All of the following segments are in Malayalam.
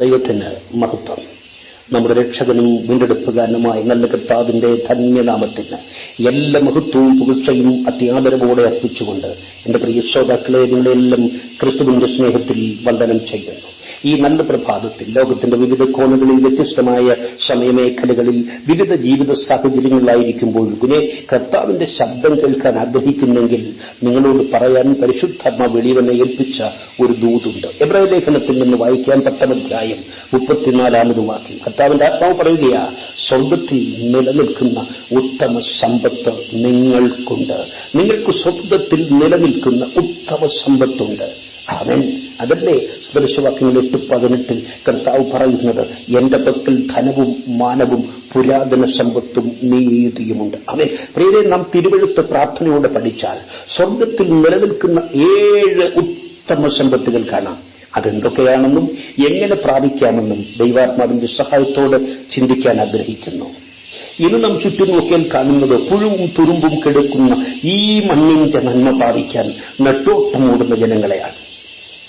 ദൈവത്തിന് മഹത്വം. നമ്മുടെ രക്ഷകനും വീണ്ടെടുപ്പുകാരനുമായ നല്ല കർത്താവിന്റെ ധന്യനാമത്തിന് എല്ലാ മഹത്വവും പുകഴ്ചയും അത്യാദരവോടെ അർപ്പിച്ചുകൊണ്ട് എന്റെ പ്രിയ ശ്രോതാക്കളെ നിങ്ങളെല്ലാം ക്രിസ്തുവിന്റെ സ്നേഹത്തിൽ വന്ദനം ചെയ്യുന്നു. ഈ നല്ല പ്രഭാതത്തിൽ ലോകത്തിന്റെ വിവിധ കോണുകളിൽ വ്യത്യസ്തമായ സമയമേഖലകളിൽ വിവിധ ജീവിത സാഹചര്യങ്ങളിലായിരിക്കുമ്പോൾ കുഞ്ഞെ കർത്താവിന്റെ ശബ്ദം കേൾക്കാൻ ആഗ്രഹിക്കുന്നെങ്കിൽ നിങ്ങളോട് പറയാൻ പരിശുദ്ധാത്മ വെളിവനെ ഏൽപ്പിച്ച ഒരു ദൂതുണ്ട്. എബ്രാഹിം ലേഖനത്തിൽ നിന്ന് വായിക്കാൻ പത്താം അധ്യായം മുപ്പത്തിനാലാമത് വാക്യം. കർത്താവിന്റെ ആത്മാവ് പറയുകയാ സ്വർഗത്തിൽ നിലനിൽക്കുന്ന ഉത്തമ സമ്പത്ത് നിങ്ങൾക്കുണ്ട്. നിങ്ങൾക്ക് സ്വർഗത്തിൽ നിലനിൽക്കുന്ന ഉത്തമ സമ്പത്തുണ്ട്. അവൻ അതല്ലേ സ്പർശവാക്യങ്ങൾ എട്ട് പതിനെട്ടിൽ കർത്താവ് പറയുന്നത്? എന്റെ പക്കൽ ധനവും മാനവും പുരാതന സമ്പത്തും നീതിയുമുണ്ട്. അവൻ പ്രിയരെ നാം തിരുവഴുത്ത പ്രാർത്ഥനയോടെ പഠിച്ചാൽ സ്വർഗത്തിൽ നിലനിൽക്കുന്ന ഏഴ് ഉത്തമ സമ്പത്തുകൾ കാണാം. അതെന്തൊക്കെയാണെന്നും എങ്ങനെ പ്രാപിക്കാമെന്നും ദൈവാത്മാവിന്റെ സഹായത്തോടെ ചിന്തിക്കാൻ ആഗ്രഹിക്കുന്നു. ഇന്ന് നാം ചുറ്റും നോക്കിയാൽ കാണുന്നത് പുഴുവും തുരുമ്പും കെടുക്കുന്ന ഈ മണ്ണിന്റെ നന്മ പ്രാപിക്കാൻ നെട്ടോട്ടമോടുന്ന ജനങ്ങളെയാണ്.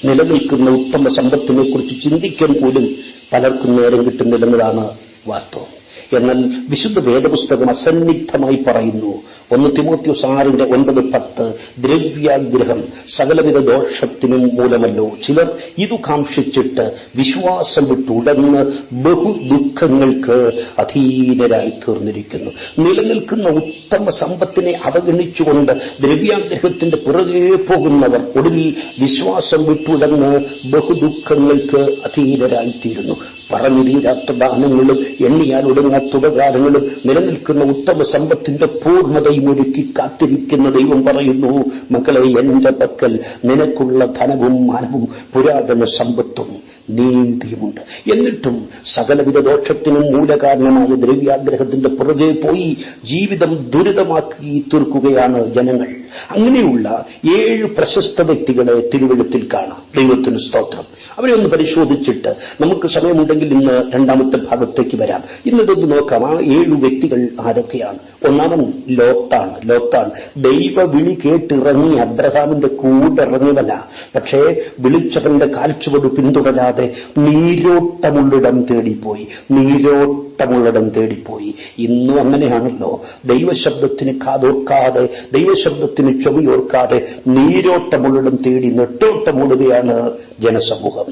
നിലനിൽക്കുന്ന ഉത്തമ സമ്പത്തിനെ കുറിച്ച് ചിന്തിക്കാൻ പോലും പലർക്കും നേരം കിട്ടുന്നില്ലെന്നതാണ് വാസ്തവം. എന്നാൽ വിശുദ്ധ വേദപുസ്തകം അസന്നിഗ്ധമായി പറയുന്നു. ഒന്ന് തിമോത്യോസ് ആറിന്റെ ഒൻപത് പത്ത് ദ്രവ്യാഗ്രഹം സകലവിധ ദോഷത്തിനും മൂലമല്ലോ. ചിലർ ഇതു കാക്ഷിച്ചിട്ട് വിശ്വാസം വിട്ടുടന്ന് ബഹു ദുഃഖങ്ങൾക്ക് അധീനരായി തീർന്നിരിക്കുന്നു. നിലനിൽക്കുന്ന ഉത്തമ സമ്പത്തിനെ അവഗണിച്ചുകൊണ്ട് ദ്രവ്യാഗ്രഹത്തിന്റെ പുറകെ പോകുന്നവർ ഒടുവിൽ വിശ്വാസം വിട്ടുടന്ന് ബഹുദുഃഖങ്ങൾക്ക് അധീനരായിത്തീരുന്നു പറഞ്ഞു തീരാത്ത ദാനങ്ങളും എണ്ണിയാൽ ഒടുങ്ങാത്ത ഉപകാരങ്ങളും നിലനിൽക്കുന്ന ഉത്തമ സമ്പത്തിന്റെ പൂർണതയും ഒരുക്കി കാത്തിരിക്കുന്ന ദൈവം പറയുന്നു മക്കളെ എന്റെ പക്കൽ നിനക്കുള്ള ധനവും മാനവും പുരാതന സമ്പത്തും നീതിയുമുണ്ട് എന്നിട്ടും സകലവിധ ദോഷത്തിനും മൂലകാരണമായ ദ്രവ്യാഗ്രഹത്തിന്റെ പുറകെ പോയി ജീവിതം ദുരിതമാക്കി തീർക്കുകയാണ് ജനങ്ങൾ. അങ്ങനെയുള്ള ഏഴ് പ്രശസ്ത വ്യക്തികളെ തിരുവഴുത്തിൽ കാണാം. ദൈവത്തിന് സ്തോത്രം. അവരെ ഒന്ന് പരിശോധിച്ചിട്ട് നമുക്ക് സമയമുണ്ടെങ്കിൽ ഇന്ന് രണ്ടാമത്തെ ഭാഗത്തേക്ക് വരാം. ഇന്നതൊന്ന് നോക്കാം. ആ ഏഴ് വ്യക്തികൾ ആരൊക്കെയാണ്? ഒന്നാമൻ ലോത്താണ്. ലോത്താണ്. ദൈവ വിളി കേട്ടിറങ്ങി അബ്രഹാമിന്റെ കൂടെ ഇറങ്ങിയവല്ല പക്ഷേ വിളിച്ചവന്റെ കാൽച്ചുവട് പിന്തുടരാതെ നീരോട്ടമുള്ളിടം തേടിപ്പോയി നീരോട്ടമുള്ളിടം തേടിപ്പോയി. ഇന്നും അങ്ങനെയാണല്ലോ. ദൈവശബ്ദത്തിന് കാതോർക്കാതെ ദൈവശബ്ദത്തിന് ചെവിയോർക്കാതെ നീരോട്ടമുള്ളിടം തേടി നെട്ടോട്ടമൂടുകയാണ് ജനസമൂഹം.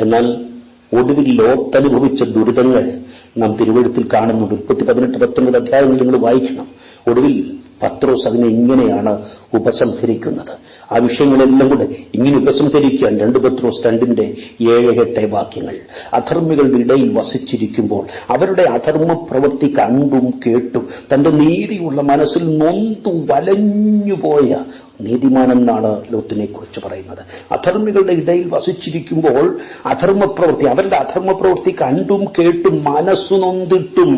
എന്നാൽ ഒടുവിൽ ലോത്തനുഭവിച്ച ദുരിതങ്ങൾ നാം തിരുവഴുത്തിൽ കാണുന്നുണ്ട്. മുപ്പത്തി പതിനെട്ട് പത്തൊമ്പത് അധ്യായങ്ങൾ നിങ്ങൾ വായിക്കണം. ഒടുവിൽ പത്രോസ് അതിനെ ഇങ്ങനെയാണ് ഉപസംഹരിക്കുന്നത്. ആ വിഷയങ്ങളെല്ലാം കൂടെ ഇങ്ങനെ ഉപസംഹരിക്കാൻ രണ്ട് പത്രോസ് രണ്ടിന്റെ ഏഴ് എട്ട് വാക്യങ്ങൾ. അധർമ്മികളുടെ ഇടയിൽ വസിച്ചിരിക്കുമ്പോൾ അവരുടെ അധർമ്മ പ്രവൃത്തി കണ്ടും കേട്ടും തന്റെ നീതിയുള്ള മനസ്സിൽ നൊന്തു വലഞ്ഞുപോയ നീതിമാനെന്നാണ് ലോത്തിനെ കുറിച്ച് പറയുന്നത്. അധർമ്മികളുടെ ഇടയിൽ വസിച്ചിരിക്കുമ്പോൾ അധർമ്മ പ്രവൃത്തി അവരുടെ അധർമ്മ പ്രവൃത്തി കണ്ടും കേട്ടും മനസ്സു നൊന്തിട്ടും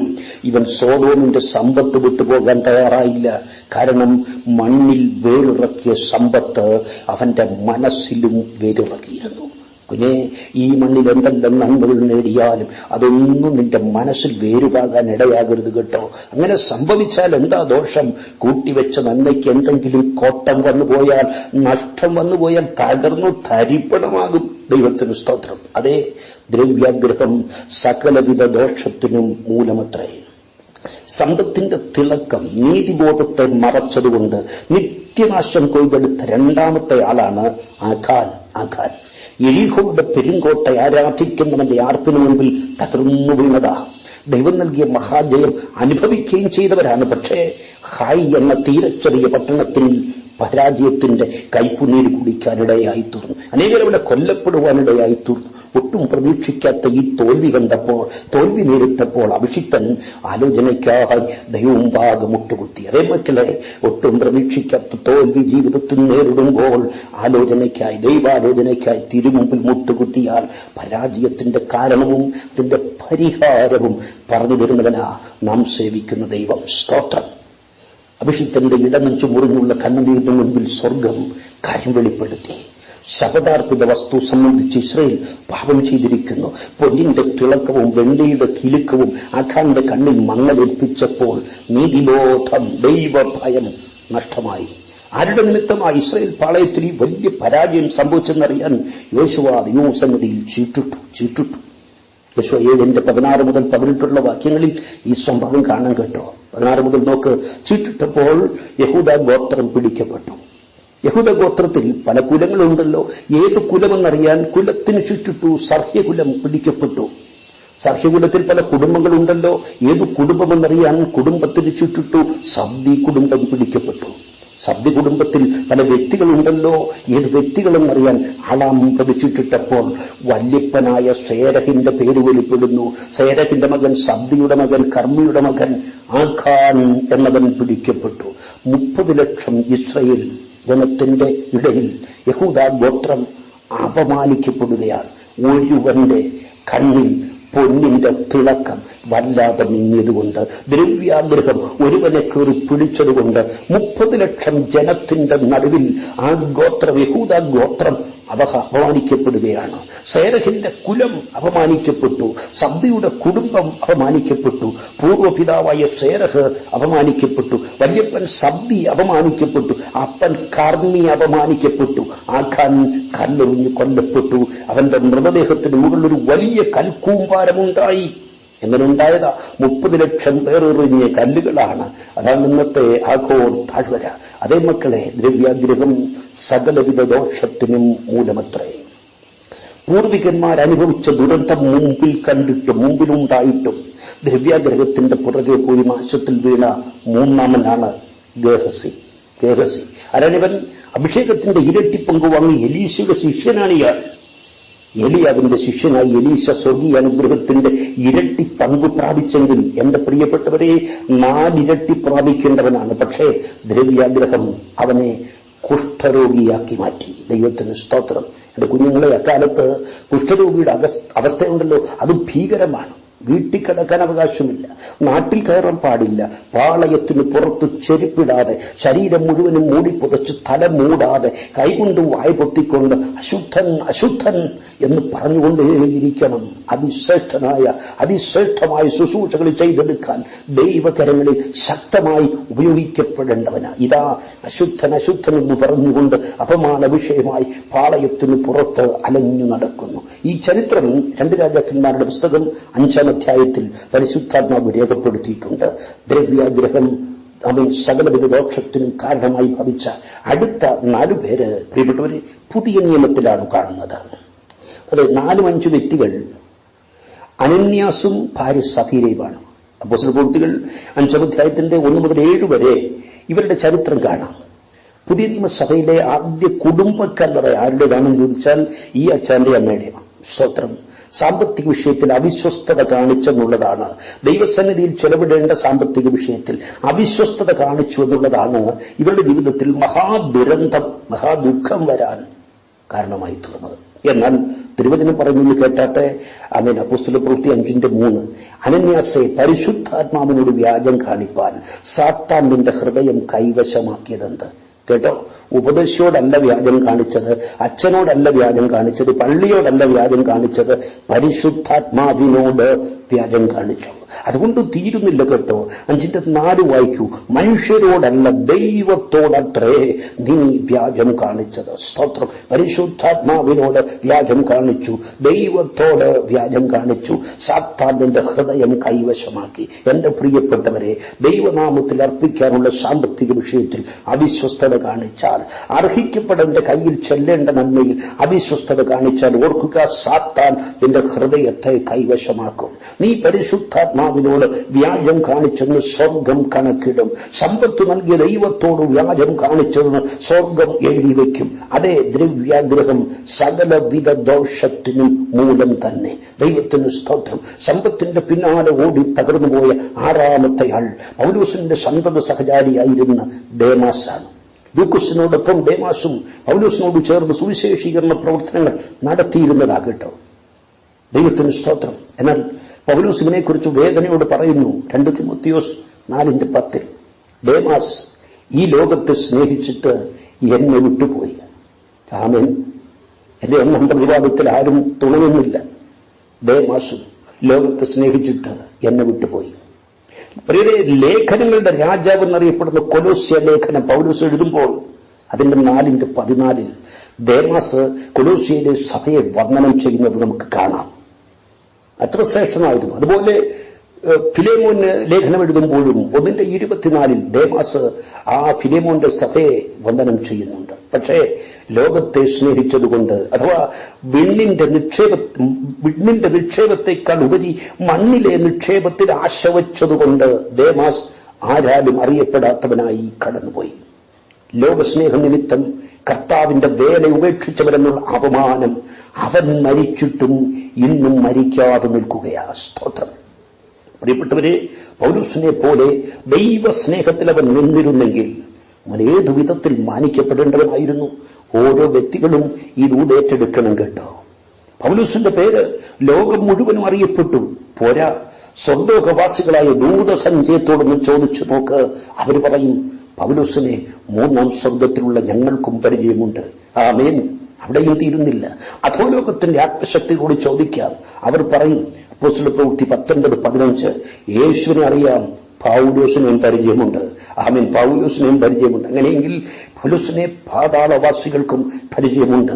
ഇവൻ സോതോമിന്റെ സമ്പത്ത് വിട്ടുപോകാൻ തയ്യാറായില്ല. കാരണം മണ്ണിൽ വേറിറക്കിയ സമ്പത്ത് അവന്റെ മനസ്സിലും വേറിറക്കിയിരുന്നു കുഞ്ഞെ ഈ മണ്ണിൽ എന്തെല്ലാം നന്മകൾ നേടിയാലും അതൊന്നും നിന്റെ മനസ്സിൽ വേരുപാകാൻ ഇടയാകരുത് കേട്ടോ. അങ്ങനെ സംഭവിച്ചാൽ എന്താ ദോഷം? കൂട്ടിവെച്ച നന്മയ്ക്ക് എന്തെങ്കിലും കോട്ടം വന്നുപോയാൽ നഷ്ടം വന്നുപോയാൽ തകർന്നു തരിപ്പണമാകും. ദൈവത്തിന് സ്തോത്രം. അതേ ദ്രവ്യാഗ്രഹം സകലവിധ ദോഷത്തിനും മൂലമത്രേ. സമ്പത്തിന്റെ തിളക്കം നീതിബോധത്തെ മറച്ചതുകൊണ്ട് നിത്യനാശം കൊയ്തെടുത്ത രണ്ടാമത്തെ ആളാണ് ആഖാൻ. ആഖാൻ. എലിഹോയുടെ പെരുങ്കോട്ട ആരാധിക്കുന്നവന്റെ ആർപ്പിനു മുൻപിൽ തകർന്നു വീണതാ. ദൈവം നൽകിയ മഹാജയം അനുഭവിക്കുകയും ചെയ്തവരാണ്. പക്ഷേ ഹായ് എന്ന തീരച്ചെറിയ പട്ടണത്തിൽ പരാജയത്തിന്റെ കൈപ്പുനീര് കുടിക്കാനിടയായി തീർന്നു അനേകരവിടെ കൊല്ലപ്പെടുവാനിടയായി തീർന്നു ഒട്ടും പ്രതീക്ഷിക്കാത്ത ഈ തോൽവി കണ്ടപ്പോൾ തോൽവി നേരിട്ടപ്പോൾ അഭിഷിക്തൻ ആലോചനയ്ക്കായി ദൈവമുമ്പാകെ മുട്ടുകുത്തി. അതേ മക്കളെ ഒട്ടും പ്രതീക്ഷിക്കാത്ത തോൽവി ജീവിതത്തിൽ നേരിടുമ്പോൾ ആലോചനയ്ക്കായി ദൈവാലോചനയ്ക്കായി തിരുമുമ്പിൽ മുട്ടുകുത്തിയാൽ പരാജയത്തിന്റെ കാരണവും അതിന്റെ പരിഹാരവും പറഞ്ഞു തരുന്നവനാ നാം സേവിക്കുന്ന ദൈവം. സ്തോത്രം. അഭിഷിക്തന്റെ ഇടനെഞ്ചു മുറിഞ്ഞുള്ള കണ്ണുനീരിന് മുൻപിൽ സ്വർഗം കാര്യം വെളിപ്പെടുത്തി. ശപഥാർപ്പിത വസ്തു സംബന്ധിച്ച് ഇസ്രയേൽ പാപം ചെയ്തിരിക്കുന്നു. പൊന്നിന്റെ തിളക്കവും വെള്ളിയുടെ കിലുക്കവും അഖാന്റെ കണ്ണിൽ മങ്ങലേൽപ്പിച്ചപ്പോൾ നീതിബോധം ദൈവഭയം നഷ്ടമായി. ആരുടെ നിമിത്തമായി ഇസ്രയേൽ പാളയത്തിൽ വലിയ പരാജയം സംഭവിച്ചെന്നറിയാൻ യോശുവ സംഗതിയിൽ ചീട്ടിട്ടു ചീട്ടിട്ടു യശോ ഏഴിന്റെ പതിനാറ് മുതൽ പതിനെട്ടുള്ള വാക്യങ്ങളിൽ ഈ സംഭവം കാണാൻ കേട്ടോ. പതിനാറ് മുതൽ നോക്ക് ചീട്ടിട്ടപ്പോൾ യഹൂദ ഗോത്രം പിടിക്കപ്പെട്ടു. യഹൂദ ഗോത്രത്തിൽ പല കുലങ്ങളുണ്ടല്ലോ. ഏത് കുലമെന്നറിയാൻ കുലത്തിന് ചുറ്റിട്ടു സർഹ്യകുലം പിടിക്കപ്പെട്ടു. സർഹ്യകുലത്തിൽ പല കുടുംബങ്ങളുണ്ടല്ലോ. ഏത് കുടുംബമെന്നറിയാൻ കുടുംബത്തിന് ചുറ്റിട്ടു സബ്ദി കുടുംബം പിടിക്കപ്പെട്ടു. സബ്ദി കുടുംബത്തിൽ പല വ്യക്തികളുണ്ടല്ലോ. ഏത് വ്യക്തികളും അറിയാൻ ആളാം പ്രതിച്ചിട്ടിട്ടപ്പോൾ വല്യപ്പനായ സേരഹിന്റെ പേര് വെളിപ്പെടുന്നു. സേരഹിന്റെ മകൻ സബ്ദിയുടെ മകൻ കർമ്മിയുടെ മകൻ ആഖാൻ എന്നവൻ പിടിക്കപ്പെട്ടു. മുപ്പത് ലക്ഷം ഇസ്രയേൽ ജനത്തിന്റെ ഇടയിൽ യഹൂദ ഗോത്രം അപമാനിക്കപ്പെടുകയാണ്. ഒരുവന്റെ കണ്ണിൽ പൊന്നിന്റെ തിളക്കം വല്ലാതെ മിന്നിയതുകൊണ്ട് ദ്രവ്യാഗ്രഹം ഒരുവനെ കയറി പിടിച്ചതുകൊണ്ട് മുപ്പത് ലക്ഷം ജനത്തിന്റെ നടുവിൽ ആ ഗോത്ര യഹൂദ ഗോത്രം അവ അപമാനിക്കപ്പെടുകയാണ്. സേരഹിന്റെ കുലം അപമാനിക്കപ്പെട്ടു. സബ്ദിയുടെ കുടുംബം അപമാനിക്കപ്പെട്ടു. പൂർവപിതാവായ സേരഹ് അപമാനിക്കപ്പെട്ടു. വല്യപ്പൻ സബ്ദി അപമാനിക്കപ്പെട്ടു. അപ്പൻ കർമ്മി അപമാനിക്കപ്പെട്ടു. ആഖാൻ കല്ലൊഴിഞ്ഞു കൊല്ലപ്പെട്ടു. അവന്റെ മൃതദേഹത്തിന് മുകളിൽ ഒരു വലിയ കൽക്കൂമ്പാരമുണ്ടായി എങ്ങനെ ഉണ്ടായതാ മുപ്പത് ലക്ഷം പേരെറിഞ്ഞ കല്ലുകളാണ്. അതാണ് ഇന്നത്തെ ആഘോർ താഴ്വര. അതേ മക്കളെ ദ്രവ്യാഗ്രഹം സകലവിധ ദോഷത്തിനും മൂലമത്രേ. പൂർവികന്മാർ അനുഭവിച്ച ദുരന്തം മുമ്പിൽ കണ്ടിട്ടും മുമ്പിലുണ്ടായിട്ടും ദ്രവ്യാഗ്രഹത്തിന്റെ പുറകെ പോയി നാശത്തിൽ വീണ മൂന്നാമനാണ് ഗേഹസി. ഗേഹസി. അരണിവൻ അഭിഷേകത്തിന്റെ ഇരട്ടി പങ്ക് വാങ്ങി എലീശയുടെ ശിഷ്യനാണ് ഇയാൾ. എലിയാവിന്റെ ശിഷ്യനായി എലീശ സ്വർഗീയ അനുഗ്രഹത്തിന്റെ ഇരട്ടി പങ്കു പ്രാപിച്ചെങ്കിൽ എന്റെ പ്രിയപ്പെട്ടവരെ നാലിരട്ടി പ്രാപിക്കേണ്ടവനാണ്. പക്ഷേ ദ്രവ്യാഗ്രഹം അവനെ കുഷ്ഠരോഗിയാക്കി മാറ്റി. ദൈവത്തിന് സ്തോത്രം. എന്റെ കുഞ്ഞുങ്ങളെ അക്കാലത്ത് കുഷ്ഠരോഗിയുടെ അവസ്ഥ അവസ്ഥയുണ്ടല്ലോ. അത് ഭീകരമാണ്. വീട്ടിൽ കിടക്കാൻ അവകാശമില്ല. നാട്ടിൽ കയറാൻ പാടില്ല. പാളയത്തിന് പുറത്ത് ചെരുപ്പിടാതെ ശരീരം മുഴുവനും മൂടിപ്പുതച്ച് തല മൂടാതെ കൈകൊണ്ട് വായ പൊത്തിക്കൊണ്ട് അശുദ്ധൻ അശുദ്ധൻ എന്ന് പറഞ്ഞുകൊണ്ടേയിരിക്കണം. അതിശ്രേഷ്ഠനായ അതിശ്രേഷ്ഠമായ ശുശ്രൂഷകൾ ചെയ്തെടുക്കാൻ ദൈവകരങ്ങളിൽ ശക്തമായി ഉപയോഗിക്കപ്പെടേണ്ടവനാ. ഇതാ അശുദ്ധൻ അശുദ്ധൻ എന്ന് പറഞ്ഞുകൊണ്ട് അപമാന വിഷയമായി പാളയത്തിന് പുറത്ത് അലഞ്ഞു നടക്കുന്നു. ഈ ചരിത്രം രണ്ട് രാജാക്കന്മാരുടെ പുസ്തകം അഞ്ചാം അധ്യായത്തിൽ പരിശുദ്ധാത്മാവ് രേഖപ്പെടുത്തിയിട്ടുണ്ട്. ദ്രവ്യാഗ്രഹം അവൻ സകലവിധ ദോഷത്തിനും കാരണമായി ഭവിച്ച അടുത്ത നാലു പേര് പ്രിയപ്പെട്ടവര് പുതിയ നിയമത്തിലാണ് കാണുന്നത്. അത് നാലും അഞ്ചു വ്യക്തികൾ അനന്യാസും ഭാര്യ സഫീരയുമാണ്. അപ്പോസൽ പ്രവൃത്തികൾ അഞ്ചമധ്യായത്തിന്റെ ഒന്ന് മുതൽ ഏഴ് വരെ ഇവരുടെ ചരിത്രം കാണാം. പുതിയ നിയമസഭയിലെ ആദ്യ കുടുംബക്കല്ലറ ആരുടേതാണെന്ന് ചോദിച്ചാൽ ഈ അച്ഛന്റെ അമ്മയുടെയാണ് സ്തോത്രം. സാമ്പത്തിക വിഷയത്തിൽ അവിശ്വസ്തത കാണിച്ചെന്നുള്ളതാണ്. ദൈവസന്നിധിയിൽ ചെലവിടേണ്ട സാമ്പത്തിക വിഷയത്തിൽ അവിശ്വസ്തത കാണിച്ചു എന്നുള്ളതാണ് ഇവരുടെ ജീവിതത്തിൽ മഹാദുരന്തം മഹാദുഃഖം വരാൻ കാരണമായി തീർന്നത്. എന്നാൽ തിരുവചനം പറയുന്നു കേട്ടാട്ടെ അങ്ങനെ പുസ്തക പ്രവൃത്തി അഞ്ചിന്റെ മൂന്ന്. അനന്യാസെ പരിശുദ്ധാത്മാവിനോട് വ്യാജം കാണിപ്പാൻ സാത്താൻ നിന്റെ ഹൃദയം കൈവശമാക്കിയതെന്ത്? കേട്ടോ? ഉപദേശിയോടല്ല വ്യാജം കാണിച്ചത് അച്ഛനോടല്ല വ്യാജം കാണിച്ചത് പള്ളിയോടല്ല വ്യാജം കാണിച്ചത് പരിശുദ്ധാത്മാവിനോട് വ്യാജം കാണിച്ചു. അതുകൊണ്ട് തീരുന്നില്ല കേട്ടോ. അഞ്ചിന്റെ നാല് വായിക്കൂ. മനുഷ്യരോടല്ല ദൈവത്തോടത്രേ നീ വ്യാജം കാണിച്ചത്. സ്തോത്രം. പരിശുദ്ധാത്മാവിനോട് വ്യാജം കാണിച്ചു. ദൈവത്തോട് വ്യാജം കാണിച്ചു. സാത്താന്റെ ഹൃദയം കൈവശമാക്കി. എന്റെ പ്രിയപ്പെട്ടവരെ ദൈവനാമത്തിൽ അർപ്പിക്കാനുള്ള സാമ്പത്തിക വിഷയത്തിൽ അവിശ്വസ്തത കാണിച്ചാൽ അർഹിക്കപ്പെടേണ്ട കയ്യിൽ ചെല്ലേണ്ട നന്മയിൽ അവിശ്വസ്തത കാണിച്ചാൽ ഓർക്കുക സാത്താൻ നിന്റെ ഹൃദയത്തെ കൈവശമാക്കും. നീ പരിശുദ്ധാത്മാവിനോട് വ്യാജം കാണിച്ചെന്ന് സ്വർഗം കണക്കിടും. സമ്പത്ത് നൽകിയ ദൈവത്തോട് വ്യാജം കാണിച്ചെന്ന് സ്വർഗം എഴുതി വയ്ക്കും. അതേ ദ്രവ്യാഗ്രഹം സകലവിധ ദോഷത്തിനും മൂലം തന്നെ. ദൈവത്തിന് സ്തോത്രം. സമ്പത്തിന്റെ പിന്നാലെ ഓടി തകർന്നുപോയ ആറാമത്തെ ആൾ പൗലൂസിന്റെ സന്തത സഹചാരിയായിരുന്ന ദേമാസാണ്. ലൂക്കുസിനോടൊപ്പം ദേമാസും പൗലൂസിനോട് ചേർന്ന് സുവിശേഷീകരണ പ്രവർത്തനങ്ങൾ നടത്തിയിരുന്നതാകട്ടോ ദൈവത്തിന് സ്തോത്രം. എന്നാൽ പൗലൂസ് ഇതിനെക്കുറിച്ച് വേദനയോട് പറയുന്നു. രണ്ട് തിമോത്തിയോസ് നാലിന്റെ പത്തിൽ. ഡേമാസ് ഈ ലോകത്തെ സ്നേഹിച്ചിട്ട് എന്നെ വിട്ടുപോയി. രാമൻ എന്റെ ഒന്നാം പ്രതിവാദത്തിൽ ആരും തുണയുന്നില്ല. ഡേമാസ് ലോകത്തെ സ്നേഹിച്ചിട്ട് എന്നെ വിട്ടുപോയി. ലേഖനങ്ങളുടെ രാജാവ് എന്നറിയപ്പെടുന്ന കൊലോസ്യ ലേഖനം പൗലോസ് എഴുതുമ്പോൾ അതിന്റെ നാലിന്റെ പതിനാലിൽ ദേമാസ് കൊലോസ്യയിലെ സഭയെ വർണനം ചെയ്യുന്നത് നമുക്ക് കാണാം. അത്ര ശ്രേഷ്ഠനായിരുന്നു. അതുപോലെ ഫിലേമോന് ലേഖനം എഴുതുമ്പോഴും ഒന്നിന്റെ ഇരുപത്തിനാലിൽ ദേമാസ് ആ ഫിലേമോന്റെ സഭയെ വന്ദനം ചെയ്യുന്നുണ്ട്. പക്ഷേ ലോകത്തെ സ്നേഹിച്ചതുകൊണ്ട് അഥവാ വിണ്ണിന്റെ നിക്ഷേപ വിണ്ണിന്റെ നിക്ഷേപത്തെക്കാൾ ഉപരി മണ്ണിലെ നിക്ഷേപത്തിൽ ആശ വച്ചതുകൊണ്ട് ദേമാസ് ആരാലും അറിയപ്പെടാത്തവനായി കടന്നുപോയി. ലോകസ്നേഹ നിമിത്തം കർത്താവിന്റെ വേല ഉപേക്ഷിച്ചവരെന്നുള്ള അപമാനം അവൻ മരിച്ചിട്ടും ഇന്നും മരിക്കാതെ നിൽക്കുകയാ സ്തോത്രം. പ്രിയപ്പെട്ടവരെ പൗരസിനെ പോലെ ദൈവസ്നേഹത്തിൽ അവൻ നിന്നിരുന്നെങ്കിൽ അവൻ ഏതു വിധത്തിൽ മാനിക്കപ്പെടേണ്ടവനായിരുന്നു? ഓരോ വ്യക്തികളും ഈ ദൂതേറ്റെടുക്കണം കേട്ടോ. പൗലൂസിന്റെ പേര് ലോകം മുഴുവനും അറിയപ്പെട്ടു. പോരാ സ്വന്തോകവാസികളായ ദൂതസഞ്ചയത്തോടൊന്ന് ചോദിച്ചു നോക്ക്. അവർ പറയും പൗലൂസിനെ മൂന്നാം സ്വർഗത്തിലുള്ള ഞങ്ങൾക്കും പരിചയമുണ്ട്. ആമേൻ. അവിടെയും തീരുന്നില്ല അധോലോകത്തിന്റെ ആത്മശക്തിയോട് ചോദിക്കാം. അവർ പറയും അപ്പോസ്തല പ്രവൃത്തി പത്തൊൻപത് പതിനഞ്ച് യേശുവിനെ അറിയാം പൗലോസിനെയും പരിചയമുണ്ട്. ആമീൻ. പൗലോസിനെയും പരിചയമുണ്ട്. അങ്ങനെയെങ്കിൽ പൗലോസിനെ പാതാളവാസികൾക്കും പരിചയമുണ്ട്.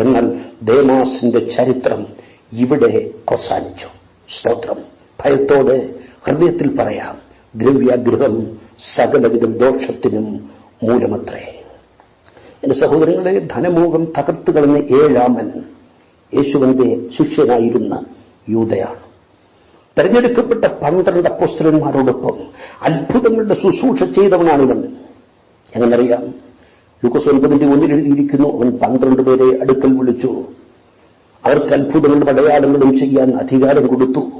എന്നാൽ ദേമാസിന്റെ ചരിത്രം ഇവിടെ അവസാനിച്ചു. സ്തോത്രം. ഭയത്തോടെ ഹൃദയത്തിൽ പറയാം ദ്രവ്യാഗ്രഹം സകലവിധം ദോഷത്തിനും മൂലമത്രേ. എന്റെ സഹോദരങ്ങളെ ധനമോഹം തകർത്തു കളഞ്ഞ ഏഴാമൻ യേശുവിന്റെ ശിഷ്യനായിരുന്ന യൂതയാണ്. തെരഞ്ഞെടുക്കപ്പെട്ട പന്ത്രണ്ട് അപ്പോസ്തലന്മാരോടൊപ്പം അത്ഭുതങ്ങളുടെ ശുശ്രൂഷ ചെയ്തവനാണിവൻ. എങ്ങനറിയാം ലൂക്കോസ് ഒൻപതിന്റെ ഒന്നിൽ എഴുതിയിരിക്കുന്നു അവൻ പന്ത്രണ്ട് പേരെ അടുക്കൽ വിളിച്ചു. അവർക്ക് അത്ഭുതങ്ങളും അടയാളങ്ങളും ചെയ്യാൻ അധികാരം കൊടുത്തു.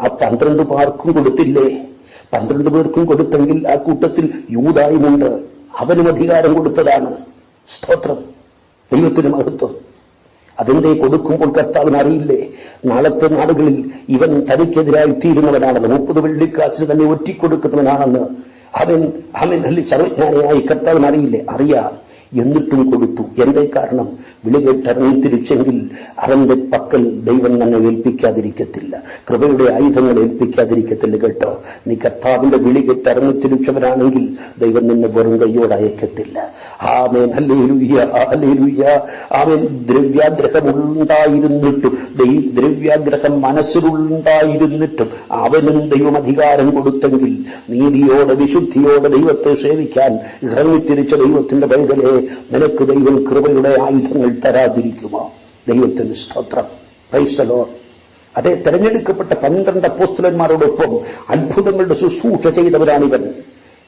ആ പന്ത്രണ്ട് പേർക്കും കൊടുത്തില്ലേ? പന്ത്രണ്ട് പേർക്കും കൊടുത്തെങ്കിൽ ആ കൂട്ടത്തിൽ യൂതായുമുണ്ട്. അവനും അധികാരം കൊടുത്തതാണ്. സ്തോത്രം. ദൈവത്തിന് മഹത്വം. അതെന്തേ കൊടുക്കുമ്പോൾ കർത്താവിന് അറിയില്ലേ? നാളത്തെ നാളുകളിൽ ഇവൻ തനിക്കെതിരായി തീരുന്നവനാണെന്ന്. മുപ്പത് വെള്ളിക്കാശ് തന്നെ ഒറ്റിക്കൊടുക്കുന്നവനാണെന്ന്. അവൻ അവൻ സർവജ്ഞാനിയായി കർത്താവിന് അറിയില്ലേ? അറിയാം. എന്നിട്ടും കൊടുത്തു. എന്തേ കാരണം? വിളി തിരിച്ചെങ്കിൽ അവന്റെ പക്കൽ ദൈവം തന്നെ ഏൽപ്പിക്കാതിരിക്കത്തില്ല. കൃപയുടെ ആയുധങ്ങൾ ഏൽപ്പിക്കാതിരിക്കത്തില്ല കേട്ടോ. നീ കർത്താവിന്റെ വിളി കേട്ടിറങ്ങി തിരിച്ചവരാണെങ്കിൽ ദൈവം നിന്നെ വെറും കൈയോട് അയക്കത്തില്ല. ആമേൻ. ഹല്ലേലൂയ ഹല്ലേലൂയ ആമേൻ. ദ്രവ്യാഗ്രഹം ഉണ്ടായിരുന്നിട്ടും ദൈ- ദ്രവ്യാഗ്രഹം മനസ്സിലുണ്ടായിരുന്നിട്ടും അവനും ദൈവം അധികാരം കൊടുത്തെങ്കിൽ നീതിയോടെ വിശുദ്ധിയോടെ ദൈവത്തെ സേവിക്കാൻ ഇറങ്ങിത്തിരിച്ച ദൈവത്തിന്റെ പൈതലെ നിനക്ക് ദൈവം കൃപയുടെ ആയുധങ്ങൾ തരാതിരിക്കുമോ? ദൈവത്തിന് സ്തോത്രം. പൈസലോ അതെ തെരഞ്ഞെടുക്കപ്പെട്ട പന്ത്രണ്ട് അപ്പോസ്തലന്മാരോടൊപ്പം അത്ഭുതങ്ങളുടെ ശുശ്രൂഷ ചെയ്തവരാണിവൻ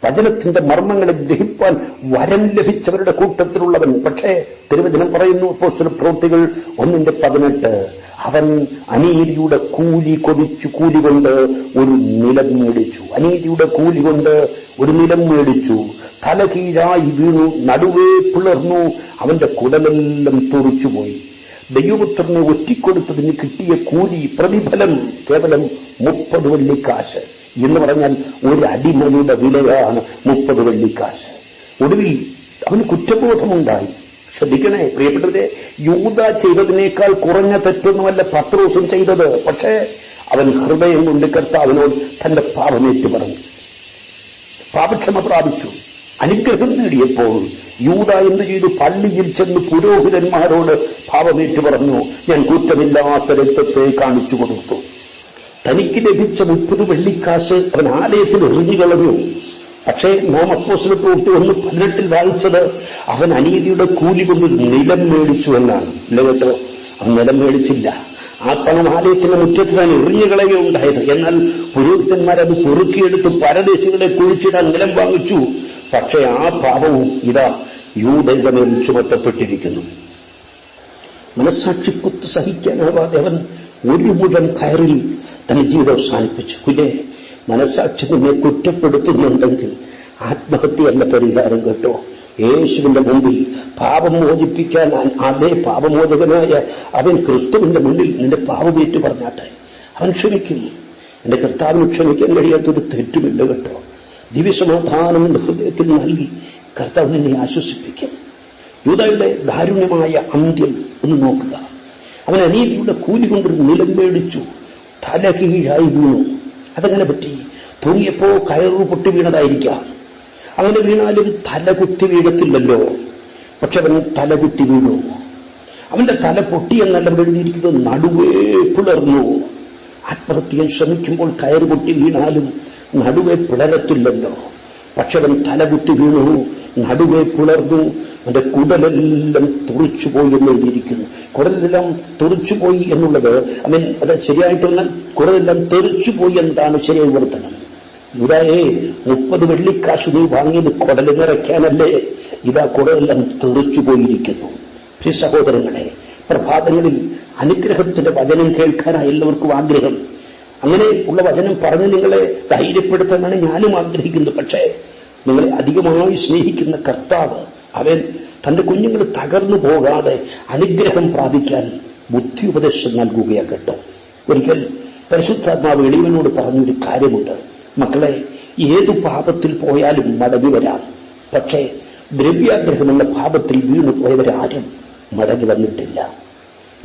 വചനത്തിന്റെ മർമ്മങ്ങളെ ഗ്രഹിപ്പാൻ വരം ലഭിച്ചവരുടെ കൂട്ടത്തിലുള്ളവൻ. പക്ഷേ തിരുവചനം പറയുന്നു അപ്പോസ്തല പ്രവൃത്തികൾ ഒന്നിന്റെ പതിനെട്ട്. അവൻ അനീതിയുടെ കൂലി കൊതിച്ചു കൂലി കൊണ്ട് ഒരു നിലം മേടിച്ചു. അനീതിയുടെ കൂലി കൊണ്ട് ഒരു നിലം മേടിച്ചു. തല കീഴായി വീണു നടുവേ പിളർന്നു അവന്റെ കുടലെല്ലാം തുറിച്ചുപോയി. ദൈവപുത്രനെ ഒറ്റിക്കൊടുത്തതിന് കിട്ടിയ കൂലി പ്രതിഫലം കേവലം മുപ്പത് വെള്ളിക്കാശ്. എന്ന് പറഞ്ഞാൽ ഒരു അടിമയുടെ വിലയാണ് മുപ്പത് വെള്ളിക്കാശ്. ഒടുവിൽ അവന് കുറ്റബോധമുണ്ടായി. ശ്രദ്ധിക്കണേ പ്രിയപ്പെട്ടവരെ യൂത ചെയ്തതിനേക്കാൾ കുറഞ്ഞ തെറ്റൊന്നുമല്ല പത്രോസും ചെയ്തത്. പക്ഷേ അവൻ ഹൃദയം കൊണ്ട് കർത്താവിനോട് തന്റെ പാപമേറ്റു പറഞ്ഞു. പാപക്ഷമ പ്രാപിച്ചു. അനുഗ്രഹം നേടിയപ്പോൾ യൂത എന്ത് ചെയ്തു? പള്ളിയിൽ ചെന്ന് പുരോഹിതന്മാരോട് ഭാവമേറ്റു പറഞ്ഞു ഞാൻ കുറ്റമില്ലാത്ത രക്തത്തെ കാണിച്ചു കൊടുത്തു. തനിക്ക് ലഭിച്ച മുപ്പത് വെള്ളിക്കാശ് അവൻ ആലയത്തിൽ എറിഞ്ഞു കളഞ്ഞു. പക്ഷേ നാം അപ്പോസിലെ പ്രവൃത്തി ഒന്ന് പതിനെട്ടിൽ വായിച്ചത് അവൻ അനീതിയുടെ കൂലി കൊണ്ട് നിലം മേടിച്ചു എന്നാണ്. ഇല്ല കേട്ടോ അവൻ നിലം മേടിച്ചില്ല. ആ പണം ആലയത്തിന്റെ മുറ്റത്ത് താൻ എറിഞ്ഞു കളയുകയുണ്ടായത്. എന്നാൽ പുരോഹിതന്മാരത് പൊറുക്കിയെടുത്ത് പരദേശികളെ കുഴിച്ചിടാൻ നിലം വാങ്ങിച്ചു. പക്ഷേ ആ പാപവും ഇതാ യൂതയുടെ മേൽ ചുമത്തപ്പെട്ടിരിക്കുന്നു. മനസ്സാക്ഷിക്കുത്ത് സഹിക്കാനാവാതെ അവൻ ഒരു മുഴൻ കയറിൽ തന്റെ ജീവിതം അവസാനിപ്പിച്ചു. പിന്നെ മനസ്സാക്ഷി നിന്നെ കുറ്റപ്പെടുത്തുന്നുണ്ടെങ്കിൽ ആത്മഹത്യയല്ല പരിഹാരം കേട്ടോ. യേശുവിന്റെ മുമ്പിൽ പാപം മോചിപ്പിക്കാൻ അതേ പാപമോചകനായ അവൻ ക്രിസ്തുവിന്റെ മുന്നിൽ നിന്റെ പാപമേറ്റു പറഞ്ഞാട്ടെ. അവൻ ക്ഷമിക്കും എന്റെ കർത്താവിന് ക്ഷമിക്കാൻ കഴിയാത്തൊരു തെറ്റുമില്ല കേട്ടോ. ദിവ്യസമാധാനം ഹൃദയത്തിൽ നൽകി കർത്താവ് നിന്നെ ആശ്വസിപ്പിക്കും. യൂതയുടെ ദാരുണ്യമായ അന്ത്യം ഒന്ന് നോക്കുക. അവൻ അനീതിയുടെ കൂലി കൊണ്ടൊരു നിലം മേടിച്ചു. തല കീഴായി വീണു. അതങ്ങനെ പറ്റി തൂങ്ങിയപ്പോ കയറു പൊട്ടി വീണതായിരിക്കാം. അങ്ങനെ വീണാലും തല കുത്തി വീഴത്തില്ലല്ലോ. പക്ഷെ അവൻ തല കുത്തി വീണു. അവന്റെ തല പൊട്ടിയെന്നല്ല അവിടെ എഴുതിയിരിക്കുന്നത് നടുവേ പിളർന്നു ആ ആത്മഹത്യ ശ്രമിക്കുമ്പോൾ കയറുപൊട്ടി വീണാലും നടുവെ പിളരത്തില്ലല്ലോ. പക്ഷെ അവൻ തലകുത്തി വീണു നടുവെ പുലർന്നു അവന്റെ കുടലെല്ലാം തുറിച്ചുപോയി എന്ന് എഴുതിയിരിക്കുന്നു. കുടലെല്ലാം തുറിച്ചുപോയി എന്നുള്ളത് അവൻ അത് ശരിയായിട്ടൊന്നാൽ കുടലെല്ലാം തെറിച്ചുപോയി എന്നതാണ് ശരിയായ വർത്തനം ഇതായേ മുപ്പത് വെള്ളിക്കാശ് നീ വാങ്ങിയത് കുടൽ ഇതാ കുടലെല്ലാം തെറിച്ചുപോയിരിക്കുന്നു. സഹോദരങ്ങളെ പ്രഭാതങ്ങളിൽ അനുഗ്രഹത്തിന്റെ വചനം കേൾക്കാനായി എല്ലാവർക്കും ആഗ്രഹം. അങ്ങനെ ഉള്ള വചനം പറഞ്ഞ് നിങ്ങളെ ധൈര്യപ്പെടുത്താനാണ് ഞാനും ആഗ്രഹിക്കുന്നത്. പക്ഷേ നിങ്ങളെ അധികമായി സ്നേഹിക്കുന്ന കർത്താവ് അവൻ തന്റെ കുഞ്ഞുങ്ങൾ തകർന്നു പോകാതെ അനുഗ്രഹം പ്രാപിക്കാൻ ബുദ്ധി ഉപദേശം നൽകുകയാ കേട്ടോ. ഒരിക്കൽ പരിശുദ്ധാത്മാവ് എളിയവനോട് പറഞ്ഞൊരു കാര്യമുണ്ട്. മക്കളെ ഏതു പാപത്തിൽ പോയാലും മടങ്ങി വരാം. പക്ഷേ ദ്രവ്യാഗ്രഹം എന്ന പാപത്തിൽ വീണു പോയവരാരും മടങ്ങി വന്നിട്ടില്ല.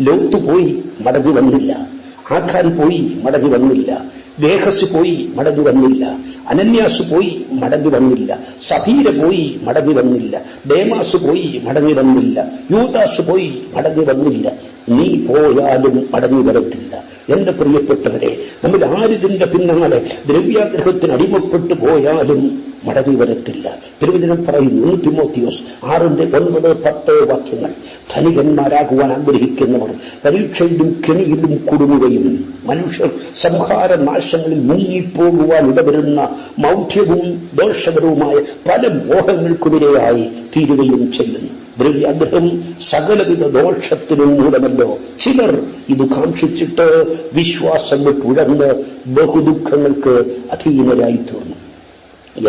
ലോത്ത് പോയി മടങ്ങി വന്നില്ല. ആഖാൻ പോയി മടങ്ങി വന്നില്ല. ദേഹസ് പോയി മടങ്ങി വന്നില്ല. അനന്യാസ് പോയി മടങ്ങി വന്നില്ല. സഫീര പോയി മടങ്ങി വന്നില്ല. ദേമാസ് പോയി മടങ്ങി വന്നില്ല. യൂതാസ് പോയി മടങ്ങി വന്നില്ല. നീ പോയാലും മടങ്ങി വരത്തില്ല. എന്റെ പ്രിയപ്പെട്ടവരെ നമ്മൾ ആരിതിന്റെ പിന്നാലെ ദ്രവ്യാഗ്രഹത്തിന് അടിമപ്പെട്ടു പോയാലും മടങ്ങി വരത്തില്ല. തിരുവചനം പറയുന്നു തിമോത്തിയോസ് ആറിന്റെ ഒൻപത് പത്ത് വാക്യങ്ങൾ. ധനികന്മാരാകുവാൻ ആഗ്രഹിക്കുന്നവർ പരീക്ഷയിലും കെണിയിലും കുടുങ്ങുകയും മനുഷ്യർ സംഹാര നാശങ്ങളിൽ മുങ്ങിപ്പോകുവാൻ ഇടവരുന്ന മൗഢ്യവും ദോഷകരവുമായ പല മോഹങ്ങൾക്കുമിരയായി തീരുകയും ചെയ്യുന്നു. ദ്രവ്യാഗ്രഹം സകലവിധ ദോഷത്തിനും മൂലമല്ലോ. ചിലർ ഇത് കാക്ഷിച്ചിട്ട് വിശ്വാസം വിട്ടുഴന്ന് ബഹുദുഃഖങ്ങൾക്ക് അധീനരായി തീർന്നു.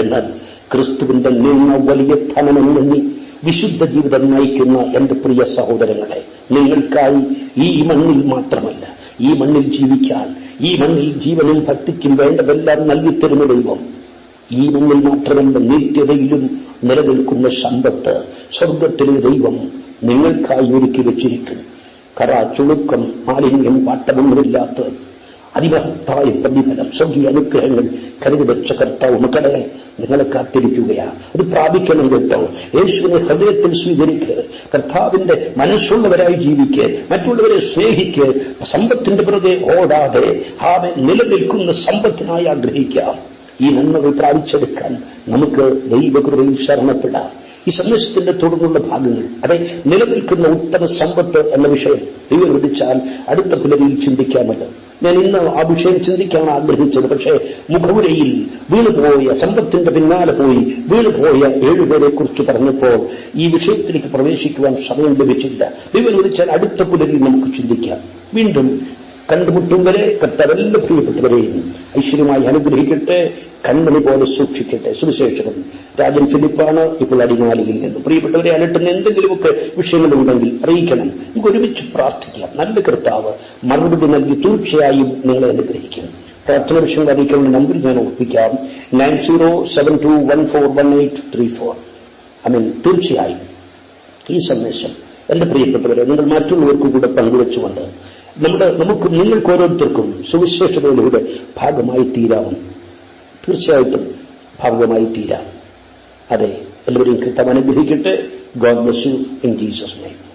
എന്നാൽ ക്രിസ്തുവിന്റെ നിന്ന വലിയ ധനമെന്നെണ്ണി വിശുദ്ധ ജീവിതം നയിക്കുന്ന എന്റെ പ്രിയ സഹോദരങ്ങളെ നിങ്ങൾക്കായി ഈ മണ്ണിൽ മാത്രമല്ല ഈ മണ്ണിൽ ജീവിക്കാൻ ഈ മണ്ണിൽ ജീവനും ഭക്തിക്കും വേണ്ടതെല്ലാം നൽകിത്തരുന്ന ദൈവം ഈ മണ്ണിൽ മാത്രമല്ല നിത്യതയിലും നിലനിൽക്കുന്ന സമ്പത്ത് സ്വർഗത്തിലെ ദൈവം നിങ്ങൾക്കായി ഒരുക്കി വെച്ചിരിക്കും. കറ ചുളുക്കം മാലിന്യം പാട്ടമൊന്നുമില്ലാത്ത അതിമഹത്തായ പ്രതിഫലം സ്വർഗീയ അനുഗ്രഹങ്ങൾ കരുതി വെച്ച കർത്താവ് മക്കളെ നിങ്ങളെ കാത്തിരിക്കുകയാ. അത് പ്രാപിക്കണം കേട്ടോ. യേശുവിനെ ഹൃദയത്തിൽ സ്വീകരിക്കുക കർത്താവിന്റെ മനസ്സുള്ളവരായി ജീവിക്കുക മറ്റുള്ളവരെ സ്നേഹിക്കുക സമ്പത്തിന്റെ പുറകെ ഓടാതെ ആവെ നിലനിൽക്കുന്ന സമ്പത്തിനായി ആഗ്രഹിക്കാം. ഈ നന്മകൾ പ്രാപിച്ചെടുക്കാൻ നമുക്ക് ദൈവകൃപയിൽ ശരണപ്പെടാം. ഈ സന്ദേശത്തിന്റെ തുടർന്നുള്ള ഭാഗങ്ങൾ അതെ നിലനിൽക്കുന്ന ഉത്തമ സമ്പത്ത് എന്ന വിഷയം ദൈവം വിധിച്ചാൽ അടുത്ത പുലരിയിൽ ചിന്തിക്കാമല്ലോ. ഞാൻ ഇന്ന് ആ വിഷയം ചിന്തിക്കാൻ ആഗ്രഹിച്ചത് പക്ഷേ മുഖവുരയിൽ വീണുപോയ സമ്പത്തിന്റെ പിന്നാലെ പോയി വീണുപോയ ഏഴുപേരെ കുറിച്ച് പറഞ്ഞപ്പോൾ ഈ വിഷയത്തിലേക്ക് പ്രവേശിക്കുവാൻ സമയം ലഭിച്ചില്ല. ദൈവം വിധിച്ചാൽ അടുത്ത പുലരിൽ നമുക്ക് ചിന്തിക്കാം. വീണ്ടും കണ്ടുമുട്ടും വരെ കർത്താവെല്ലാം പ്രിയപ്പെട്ടവരെയും ഐശ്വര്യമായി അനുഗ്രഹിക്കട്ടെ കൺമണി പോലെ സൂക്ഷിക്കട്ടെ. സുവിശേഷകൻ രാജൻ ഫിലിപ്പാണ് ഇപ്പോൾ അടിമാലിയിൽ നിന്ന്. പ്രിയപ്പെട്ടവരെ അലട്ടുന്ന എന്തെങ്കിലുമൊക്കെ വിഷയങ്ങളുണ്ടെങ്കിൽ അറിയിക്കണം. നമുക്ക് ഒരുമിച്ച് പ്രാർത്ഥിക്കാം. നല്ല കർത്താവ് മറുപടി നൽകി തീർച്ചയായും നിങ്ങളെ അനുഗ്രഹിക്കും. പ്രാർത്ഥന വിഷയങ്ങൾ അറിയിക്കാനുള്ള നമ്പർ ഞാൻ ഓർപ്പിക്കാം. Nine zero seven two one four one eight three four. I mean തീർച്ചയായും ഈ സന്ദേശം എന്റെ പ്രിയപ്പെട്ടവരെ നിങ്ങൾ മറ്റുള്ളവർക്കും കൂടെ പങ്കുവെച്ചുകൊണ്ട് നമ്മുടെ നമുക്ക് നിങ്ങൾക്ക് ഓരോരുത്തർക്കും സുവിശേഷതയിലൂടെ ഭാഗമായി തീരാവും. തീർച്ചയായിട്ടും ഭാഗമായി തീരാം. അതെ എല്ലാവരെയും കൃത്യം അനുഗ്രഹിക്കട്ടെ God bless you in Jesus name